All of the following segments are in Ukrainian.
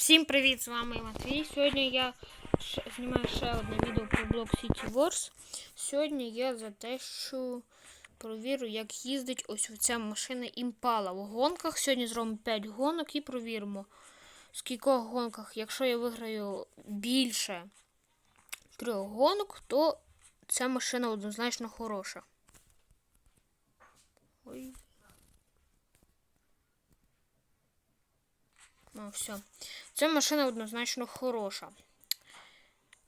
Всім привіт! З вами Матвій. Сьогодні я знімаю ще одне відео про Block City Wars. Сьогодні я за те, що провірю, як їздить ось ця машина Імпала в гонках. Сьогодні зробимо 5 гонок і провіримо, в скількох гонках, якщо я виграю більше трьох гонок, то ця машина однозначно хороша. Ой. Ну, все. Ця машина однозначно хороша.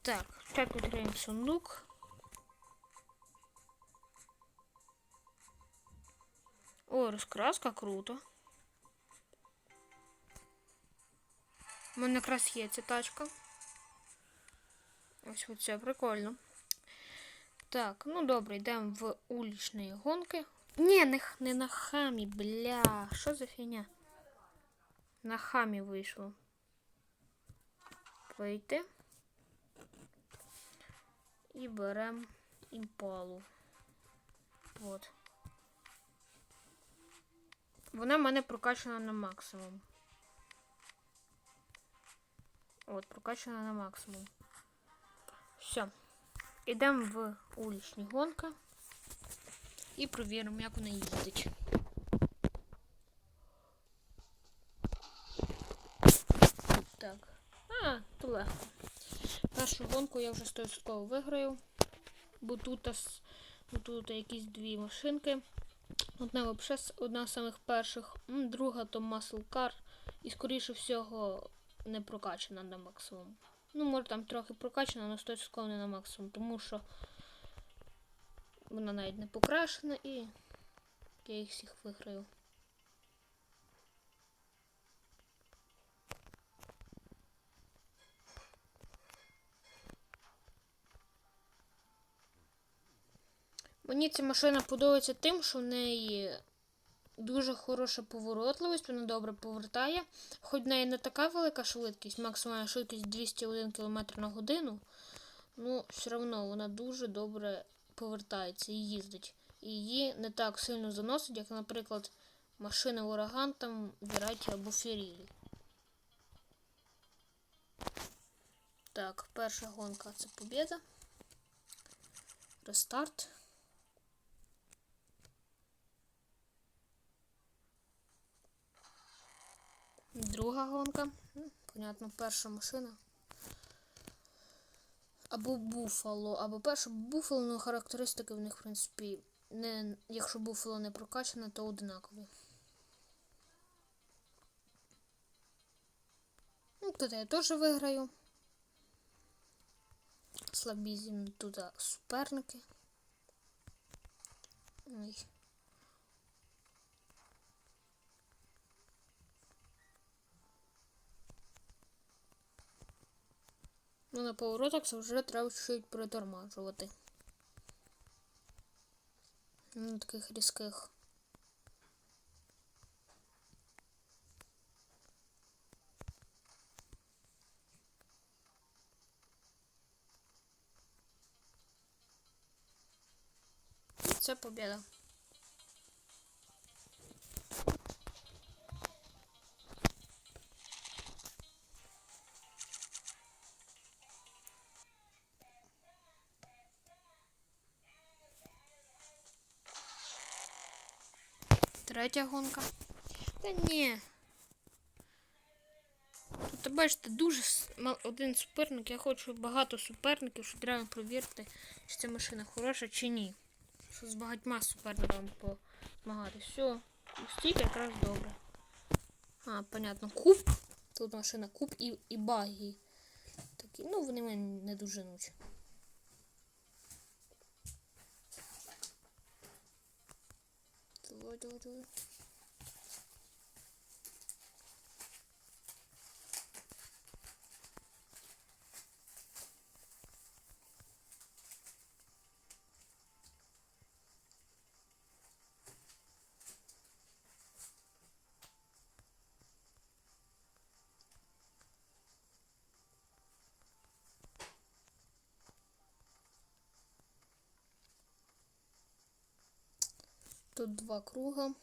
Так, так відкриємо сундук. О, розкраска круто. У мене якраз є ця тачка. Ось оце прикольно. Так, ну добре, йдемо в улічні гонки. Ні, не, не на хамі, бля. Що за фігня? На хамі вийшло. Вийти. І беремо імпалу. От. Вона в мене прокачана на максимум. От, прокачана на максимум. Все. Ідемо в улічні гонки і провіримо, як вона їздить. Так. А, то легко. Першу гонку я вже 100% виграю. Бо тут, бо тут якісь дві машинки. Одна взагалі одна з самих перших, друга то Car. І скоріше всього не прокачана на максимум. Ну, може там трохи прокачана, але 100% не на максимум, тому що вона навіть не покрашена і я їх всіх виграю. Мені ця машина подобається тим, що в неї дуже хороша поворотливість, вона добре повертає. Хоч в неї не така велика швидкість, максимальна швидкість 201 км на годину, ну все одно вона дуже добре повертається і їздить. І її не так сильно заносить, як, наприклад, машина ураган там Віраті або Феррірі. Так, перша гонка це побіда. Рестарт. Друга гонка. Понятно, перша машина. Або буфало, або перша буфало, ну характеристики в них, в принципі, не, якщо буфало не прокачане, то одинакові. Ну, тут я теж виграю. Слабізі тут суперники. Ой. Ну, на поворотах це вже треба чуть притормажувати. Ну, таких різких. Це побіда. Третя гонка. Та ні. Тут бачите, дуже один суперник. Я хочу багато суперників, щоб треба провірити, чи ця машина хороша чи ні. Що з багатьма суперниками помагати. Все, стільки якраз добре. А, понятно, куб. Тут машина куб і, і багі. Такі, ну вони мене не дуже доженуть. Давай, давай, давай. Тут два круга.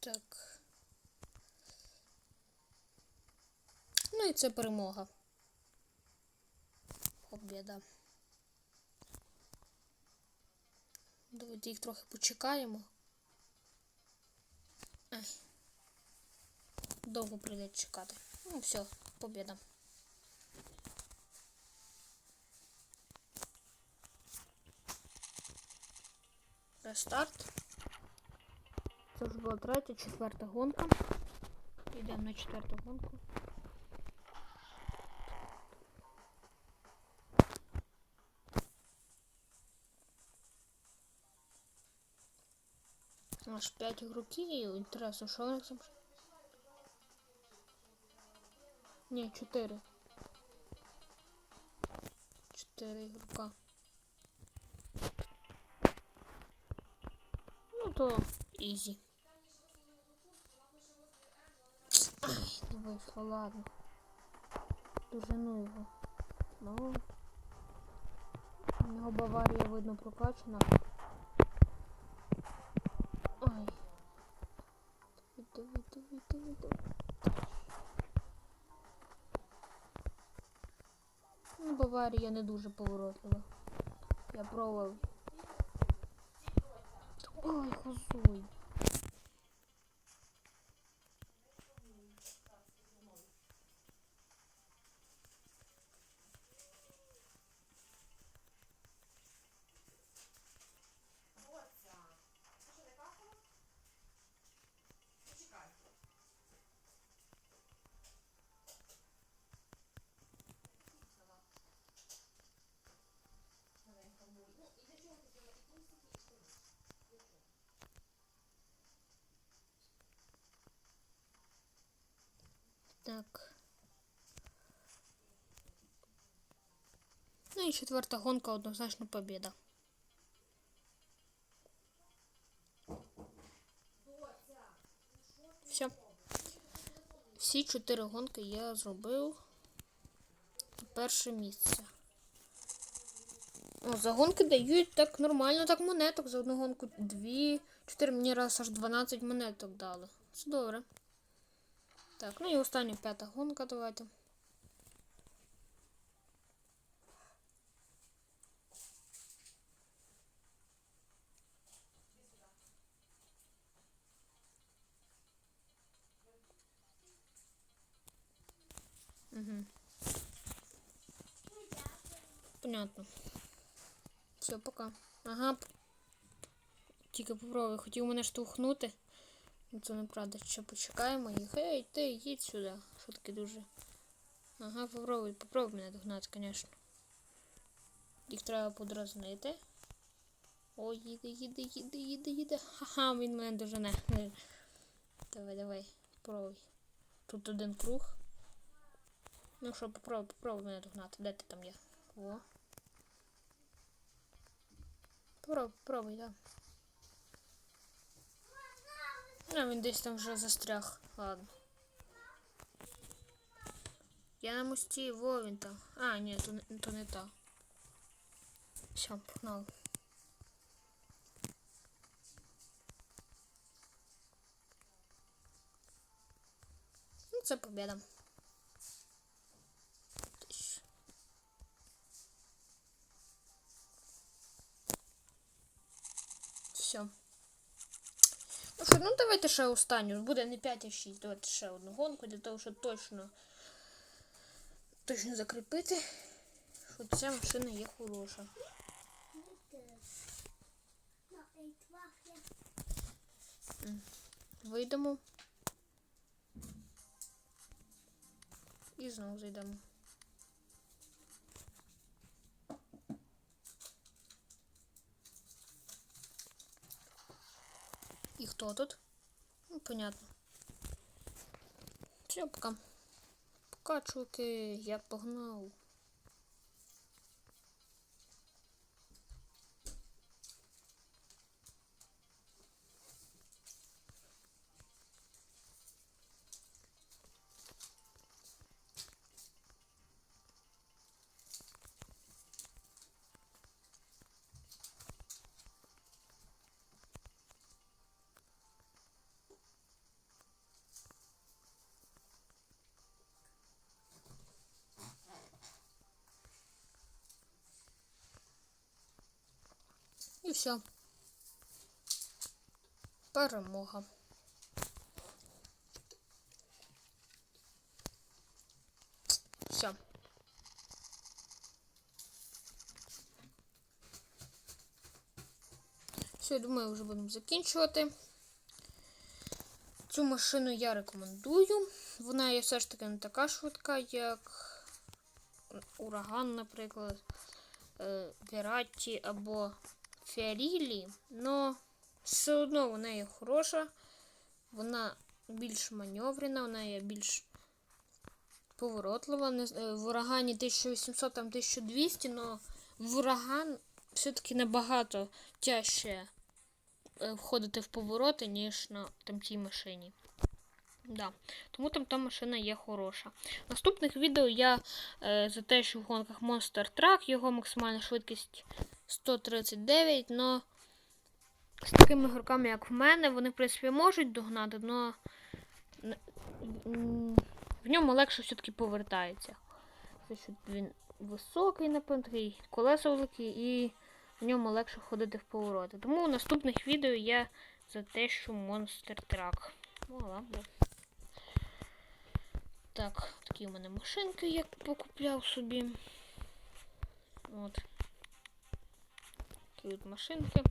Так. Ну і це перемога. Побєда. Давайте їх трохи почекаємо. Ай. Довго прийдеться чекати. Ну, все, побєда. Рестарт. Це вже була третя, четверта гонка. Йдемо на четверту гонку. Аж 5 ігроків. Інтересно, що у них там? Ні, 4. 4 ігрока. Ну то ізі. Вийшло, ладно. Дожену його. Ну. У нього Баварія видно прокачана. Ой. Давай, давай, давай, давай. Ну, Баварія не дуже поворотлива. Я пробував. Ой, хозуй. Так. Ну і четверта гонка однозначно побіда. Все. Всі чотири гонки я зробив перше місце. О, за гонки дають так нормально, так монеток. За одну гонку дві, чотири мені раз аж 12 монеток дали. Це добре. Так, ну і остання п'ята гонка, давайте. Угу. Понятно. Все, пока. Ага. Тільки попробуй, хотів мене штовхнути. Це неправда, ще почекаємо їх. Ей, ти, їдь сюди. Таке дуже. Ага, попробуй, попробуй мене догнати, звісно. Їх треба подразнити. Ой, їде, їде, їде, їде, їде. Ха-ха, він мене дожене. Давай, давай, попробуй. Тут один круг. Ну що, попробуй, попробуй мене догнати. Де ти там є? О. Попробуй, попробуй, да. А, він десь там вже застряг. Ладно. Я на мості, во він там. А, ні, то, то не та. Все, погнали. Ну, це победа. Тиш. Все. Ну що, ну давайте ще останню. Буде не 5, а 6. Давайте ще одну гонку для того, щоб точно точно закріпити, що ця машина є хороша. Вийдемо. І знову зайдемо. І хто тут? Ну, понятно. Все, пока. Пока, чуваки, я погнал. І все. Перемога. Все. Все, я думаю, вже будемо закінчувати. Цю машину я рекомендую. Вона є все ж таки не така швидка, як ураган, наприклад, е, Вератті або Фіарілі. Но все одно вона є хороша. Вона більш маневрена, вона є більш поворотлива. В урагані 1800, там 1200, но в ураган все-таки набагато тяжче е, входити в повороти, ніж на там тій машині. Да. Тому там та машина є хороша. В наступних відео я е, за те, що в гонках Monster Truck його максимальна швидкість 139, но з такими ігроками, як в мене, вони, в принципі, можуть догнати, но в ньому легше все-таки повертається. Він високий, напевно, такий колеса великі, і в ньому легше ходити в повороти. Тому в наступних відео я за те, що Monster Truck. Ну, ладно. Так, такі у мене машинки я покупляв собі. От. От машинки.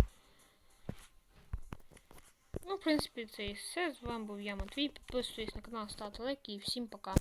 Ну, в принципі, це і все. З вами був я, Матвій. Підписуйтесь на канал, ставте лайки і всім пока.